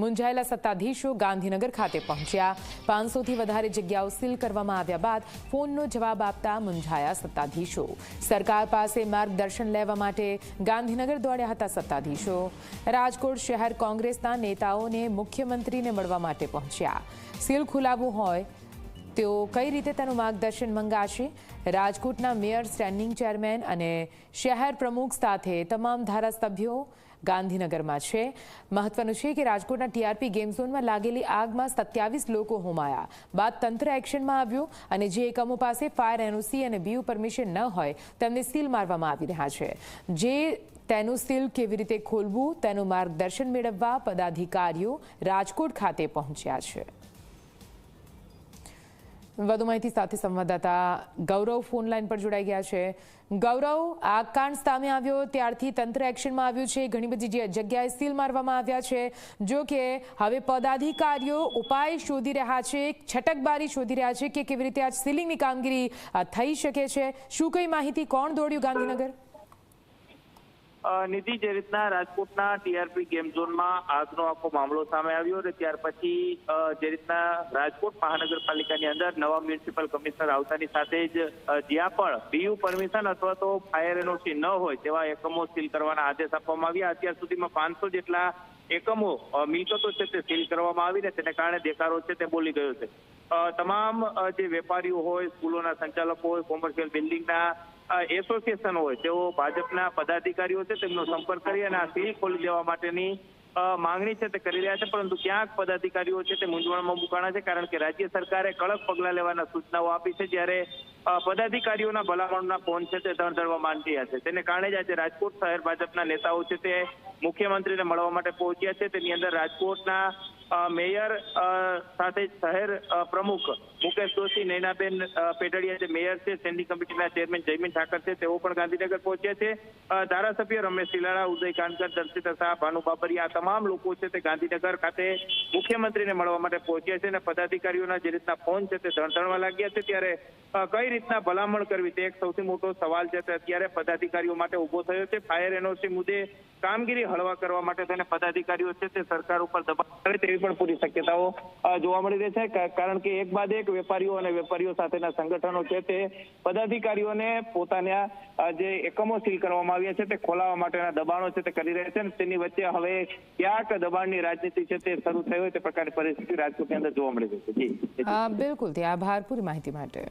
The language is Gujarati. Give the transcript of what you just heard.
મુંજાયેલા સત્તાધીશો ગાંધીનગર ખાતે પહોંચ્યા. પાંચસોથી વધારે જગ્યાઓ સીલ કરવામાં આવ્યા બાદ ફોનનો જવાબ આપતા મૂંઝાયા સત્તાધીશો. સરકાર પાસે માર્ગદર્શન લેવા માટે ગાંધીનગર દોડ્યા હતા સત્તાધીશો. રાજકોટ શહેર કોંગ્રેસના નેતાઓને મુખ્યમંત્રીને મળવા માટે પહોંચ્યા. સીલ ખુલાવવું હોય, તેઓ કઈ રીતે તેનું માર્ગદર્શન મંગાશે? રાજકોટના મેયર, સ્ટેન્ડિંગ ચેરમેન અને શહેર પ્રમુખ સાથે તમામ ધારાસભ્યો ગાંધીનગરમાં છે. મહત્વનું છે કે રાજકોટના ટીઆરપી ગેમ ઝોનમાં લાગેલી આગમાં સત્યાવીસ લોકો હોમાયા. બાદ તંત્ર એક્શનમાં આવ્યું અને જે એકમો પાસે ફાયર એનઓસી અને બીયુ પરમિશન ન હોય, તેમને સીલ મારવામાં આવી રહ્યા છે. જે તેનું સીલ કેવી રીતે ખોલવું, તેનું માર્ગદર્શન મેળવવા પદાધિકારીઓ રાજકોટ ખાતે પહોંચ્યા છે. વધુ માહિતી સાથે સંવાદદાતા ગૌરવ ફોન લાઈન પર જોડાઈ ગયા છે. ગૌરવ, આ કાંડ સામે આવ્યો, ત્યારથી તંત્ર એક્શનમાં આવ્યું છે. ઘણી બધી જગ્યાએ સીલ મારવામાં આવ્યા છે. જો કે, હવે પદાધિકારીઓ ઉપાય શોધી રહ્યા છે, છટકબારી શોધી રહ્યા છે કે કેવી રીતે આ સીલિંગની કામગીરી થઈ શકે છે. શું કઈ માહિતી, કોણ દોડ્યું ગાંધીનગર? નિધિ જે રીતના રાજકોટના ટીઆરપી ગેમ ઝોનમાં આગનો આખો મામલો સામે આવ્યો અને ત્યાર પછી જે રીતના રાજકોટ મહાનગરપાલિકાની અંદર નવા મ્યુનિસિપલ કમિશનર આવતાની સાથે જ જ્યાં પણ બીયુ પરમિશન અથવા તો ફાયર એનઓસી ન હોય તેવા એકમો સીલ કરવાના આદેશ આપવામાં આવ્યા. અત્યાર સુધીમાં પાંચસો જેટલા એકમો મિલકતો છે તે સીલ કરવામાં આવીને તેને કારણે દેખારો છે તે બોલી ગયો છે. તમામ જે વેપારીઓ હોય, સ્કૂલોના સંચાલકો હોય, કોમર્શિયલ બિલ્ડિંગના એસોસિએશન હોય તેઓ ભાજપના પદાધિકારીઓ છે, તેમનો સંપર્ક કરી અને આ સીલ ખોલી દેવા માટેની માંગણી છે તે કરી રહ્યા છે, પરંતુ ક્યાંક પદાધિકારીઓ છે તે મૂંઝવણમાં મુકાણા છે, કારણ કે રાજ્ય સરકારે કડક પગલાં લેવાના સૂચનાઓ આપી છે, જ્યારે પદાધિકારીઓના ભલામણના ફોન છે તે ધણધણવા માંડી રહ્યા છે. તેને કારણે જ આજે રાજકોટ શહેર ભાજપના નેતાઓ છે તે મુખ્યમંત્રીને મળવા માટે પહોંચ્યા છે. તેની અંદર રાજકોટના મેયર સાથે શહેર પ્રમુખ મુકેશ જોશી નૈનાબેન પેટડિયા જે મેયર છે સ્ટેન્ડિંગ કમિટીના ચેરમેન જયમીન ઠાકર છે, તેઓ પણ ગાંધીનગર પહોંચ્યા છે. ધારાસભ્ય રમેશ શિલાળા ઉદય કાનકર, દર્શિતા શાહ, ભાનુ બાબરિયા, આ તમામ લોકો છે તે ગાંધીનગર ખાતે મુખ્યમંત્રીને મળવા માટે પહોંચ્યા છે અને પદાધિકારીઓના જે રીતના ફોન છે તે ધણધણવા લાગ્યા છે. ત્યારે કઈ રીતના ભલામણ કરવી તે એક સૌથી મોટો સવાલ છે અત્યારે પદાધિકારીઓ માટે ઊભો થયો છે. ફાયર એનઓસી મુદ્દે કામગીરી હળવા કરવા માટે તેને પદાધિકારીઓ છે તે સરકાર ઉપર દબાણ કરે તેવી પણ પૂરી શક્યતાઓ જોવા મળી રહી છે. કારણ કે એક બાદ એક વેપારીઓ અને વેપારીઓ સાથેના સંગઠનો છે તે પદાધિકારીઓને પોતાના જે એકમો સીલ કરવામાં આવ્યા છે તે ખોલાવવા માટેના દબાણો છે તે કરી રહ્યા છે અને તેની વચ્ચે હવે ક્યાંક દબાણની રાજનીતિ છે તે શરૂ થઈ હોય તે પ્રકારની પરિસ્થિતિ રાજકોટની અંદર જોવા મળી રહી છે. બિલકુલ. આભાર પૂરી માહિતી માટે.